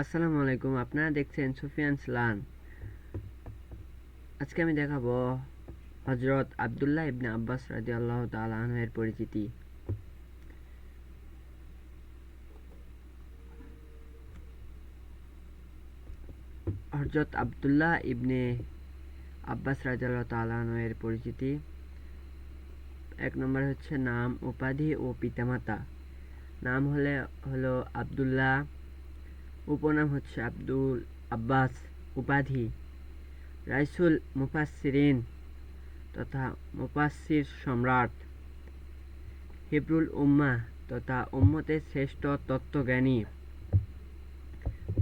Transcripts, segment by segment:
আসসালামু আলাইকুম, আপনারা দেখছেন সুফিয়ান লার্ন আজকে আমি দেখাবো হজরত আবদুল্লাহ ইবনে আব্বাস রাজি আল্লাহ তালের পরিচিতি। হজরত আবদুল্লাহ ইবনে আব্বাস রাজি আল্লাহ তালের পরিচিতি। এক নম্বর হচ্ছে নাম, উপাধি ও পিতামাতা। নাম হলে, হলো আবদুল্লাহ উপনাম হচ্ছে আব্দুল আব্বাস উপাধি, রাইসুল মুফাসসিরিন তথা মুফাসসির সম্রাট, হিবরুল উম্মা তথা উম্মতের শ্রেষ্ঠ তত্ত্বজ্ঞানী,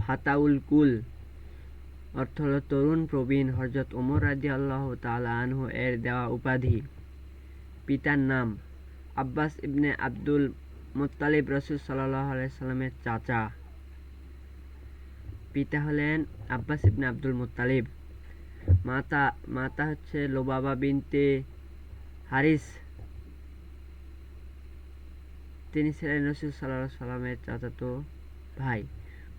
ফাতাউল কুল, অর্থ হল তরুণ প্রবীণ হজরত ওমর রাজি আল্লাহ তালা আনহু এর দেওয়া উপাধি। পিতার নাম আব্বাস ইবনে আব্দুল মুত্তালিব রসুল সাল্লাহ আলাইসাল্লামের চাচা। পিতা হলেন আব্বাস ইবনে আব্দুল মুত্তালিব। মাতা মাতা হচ্ছে লোবাবা বিনতে হারিস। তিনি ছিলেন রসুল সাল্লাহ সাল্লামের চাচাতো ভাই।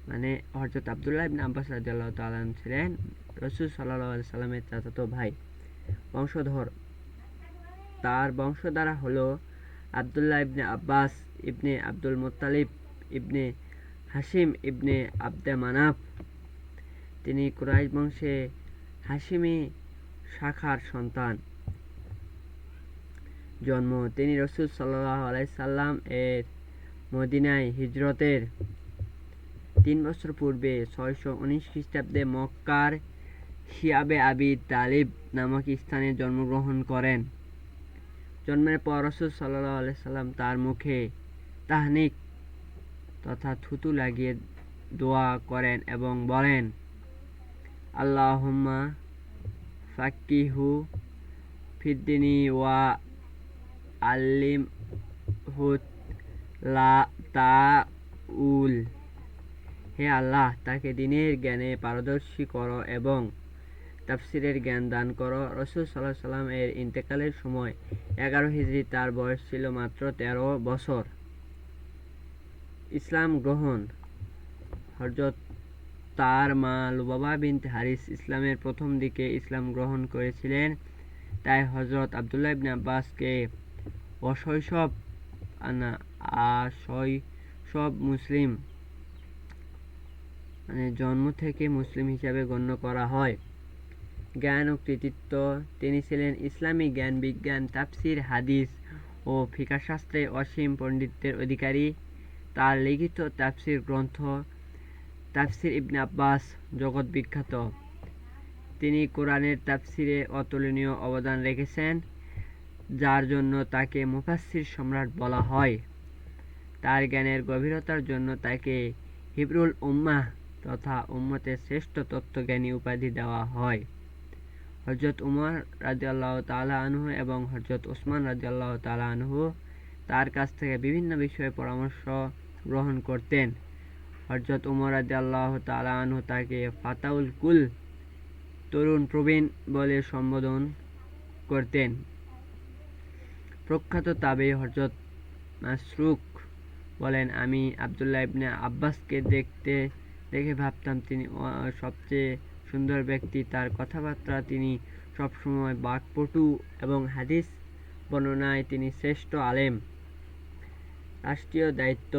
মানে হজরত আবদুল্লাহ ইবনে আব্বাস রাদিয়াল্লাহু তাআলা ছিলেন রসুল সাল্লাল্লাহু আলাইহি সাল্লামের চাচাতো ভাই, বংশধর। তার বংশধারা হলো Abdullah ibn Abbas ibn Abdul Muttalib ibn Hashim ibn Abd Manaf. তিনি কুরাইশ বংশে হাসিমি শাখার সন্তান। জন্ম তিনি রসুল সাল্লাহ আলাইসাল্লাম এর মদিনায় হিজরতের তিন বছর পূর্বে ছয়শো উনিশ খ্রিস্টাব্দে মক্কার শিয়াবে আবি তালিব নামক স্থানে জন্মগ্রহণ করেন। জন্মের পর রসুল সাল্লাহ আলাইসাল্লাম তার মুখে তাহনিক তথা থুতু লাগিয়ে দোয়া করেন এবং বলেন, আল্লাহুম্মা ফাক্কিহু ফিদ্দিনী ওয়া আল্লিম হুত লা তা উল হে আল্লাহ, তাকে দিনের জ্ঞানে পারদর্শী করো এবং তাফসিরের জ্ঞান দান করো। রসুল সাল্লাহ সাল্লাম এর ইন্তেকালের সময় এগারো হিজড়ি তার বয়স ছিল মাত্র তেরো বছর। ইসলাম গ্রহণ। হজরত তার মা লুবাবা বিনতে হারিস ইসলামের প্রথম দিকে ইসলাম গ্রহণ করেছিলেন। তাই হজরত আবদুল্লাহ ইবনে আব্বাসকে অশৈশব আনা আশৈশব মুসলিম মানে জন্ম থেকে মুসলিম হিসাবে গণ্য করা হয়। জ্ঞান ও কৃতিত্ব, তিনি ছিলেন ইসলামী জ্ঞান বিজ্ঞান, তাফসির, হাদিস ও ফিকাশাস্ত্রে অসীম পণ্ডিতের অধিকারী। তার লিখিত তাফসির গ্রন্থ তাফসির ইবনে আব্বাস জগৎ বিখ্যাত। তিনি কোরআনের তাফসিরে অতুলনীয় অবদান রেখেছেন, যার জন্য তাকে মুফাসসির সম্রাট বলা হয়। তার জ্ঞানের গভীরতার জন্য তাকে হিবরুল উম্মাহ তথা উম্মতের শ্রেষ্ঠ তত্ত্বজ্ঞানী উপাধি দেওয়া হয়। হজরত উমর রাজিয়াল্লাহ তালা আনহু এবং হজরত ওসমান রাজিয়াল্লাহ তালা আনহু তার কাছ থেকে বিভিন্ন বিষয়ে পরামর্শ গ্রহণ করতেন। হজরত উমর রাজিয়াল্লাহ তালা আনহু তাকে ফাতাউল কুল, তরুণ প্রবীণ বলে সম্বোধন করতেন। প্রখ্যাত তাবে হজরত মাসরুক বলেন, আমি আবদুল্লাহ ইবনে আব্বাসকে দেখতে, দেখে ভাবতাম তিনি সবচেয়ে সুন্দর ব্যক্তি। তার কথাবার্তা তিনি সবসময় বাকপটু এবং হাদিস বর্ণনায় তিনি শ্রেষ্ঠ আলেম। রাষ্ট্রীয় দায়িত্ব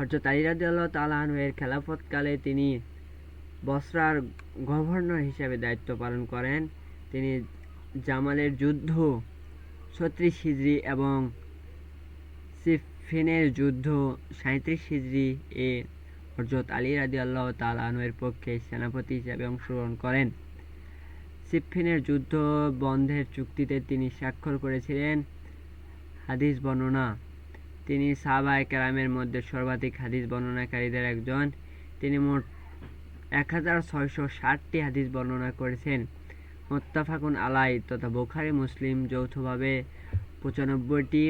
হজরত আলিরাদ তালাহন এর খেলাফতকালে তিনি বসরার গভর্নর হিসেবে দায়িত্ব পালন করেন। তিনি জামালের যুদ্ধ, ছত্রিশ হিজড়ি এবং সিফিনের যুদ্ধ সাঁত্রিশ হিজড়ি এ হজরত আলী রাজি আল্লাহ তালাহের পক্ষে সেনাপতি হিসেবে অংশগ্রহণ করেন। সিফিনের যুদ্ধ বন্ধের চুক্তিতে তিনি স্বাক্ষর করেছিলেন। হাদিস বর্ণনা তিনি সাবায় কেরামের মধ্যে সর্বাধিক হাদিস বর্ণনাকারীদের একজন। তিনি মোট এক হাজার ছয়শো ষাটটি হাদিস বর্ণনা করেছেন। মোত্তাফাকুন আলাই তথা বুখারি, মুসলিম যৌথভাবে পঁচানব্বইটি,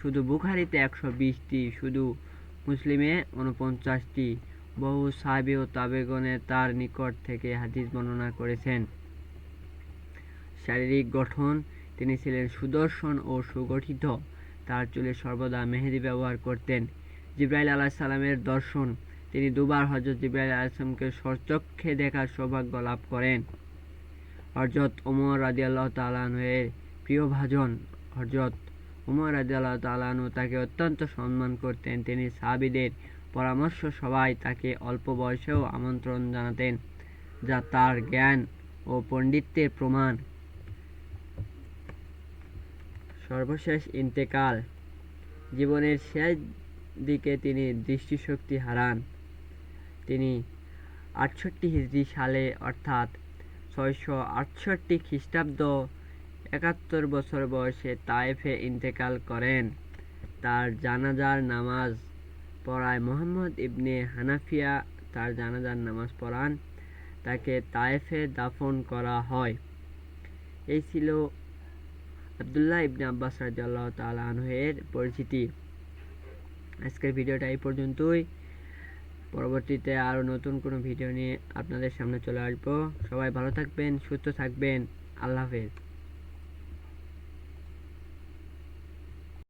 শুধু বুখারিতে একশো বিশটি, শুধু মুসলিমে উনপঞ্চাশটি বহু সাহাবি ও তাবেগণে তার নিকট থেকে হাদিস বর্ণনা করেছেন। শারীরিক গঠন, তিনি ছিলেন সুদর্শন ও সুগঠিত। তার চুলে সর্বদা মেহেদি ব্যবহার করতেন। জিব্রাইল আলাহ সালামের দর্শন। তিনি দুবার হজরত জিব্রাইল আলাইসলামকে সচক্ষে দেখার সৌভাগ্য লাভ করেন। হজরত ওমর রাদিয়াল্লাহ তালাহের প্রিয় ভাজন হজরত উমর রাদিয়াল্লাহ তালাহু তাকে অত্যন্ত সম্মান করতেন। তিনি সাহাবিদের পরামর্শ সবাই তাকে অল্প বয়সেও আমন্ত্রণ জানাতেন, যা তার জ্ঞান ও পণ্ডিত্যের প্রমাণ। সর্বশেষ ইন্তেকাল। জীবনের শেষ দিকে তিনি দৃষ্টিশক্তি হারান। তিনি আটষট্টি হিজড়ি সালে, অর্থাৎ ছয়শো আটষট্টি খ্রিস্টাব্দ একাত্তর বছর বয়সে তায়েফে ইন্তেকাল করেন। তার জানাজার নামাজ পড়ায় মোহাম্মদ ইবনে হানাফিয়া তার জানাজার নামাজ পড়ান। তাকে তায়েফে দাফন করা হয়। এই ছিল আবদুল্লাহ ইবনে আব্বাস রাজিয়াল্লাহ তাআলা আনহের পরিচিতি। আজকের ভিডিওটা এই পর্যন্তই। পরবর্তীতে আরও নতুন কোনো ভিডিও নিয়ে আপনাদের সামনে চলে আসব। সবাই ভালো থাকবেন, সুস্থ থাকবেন। আল্লাহ হাফেজ।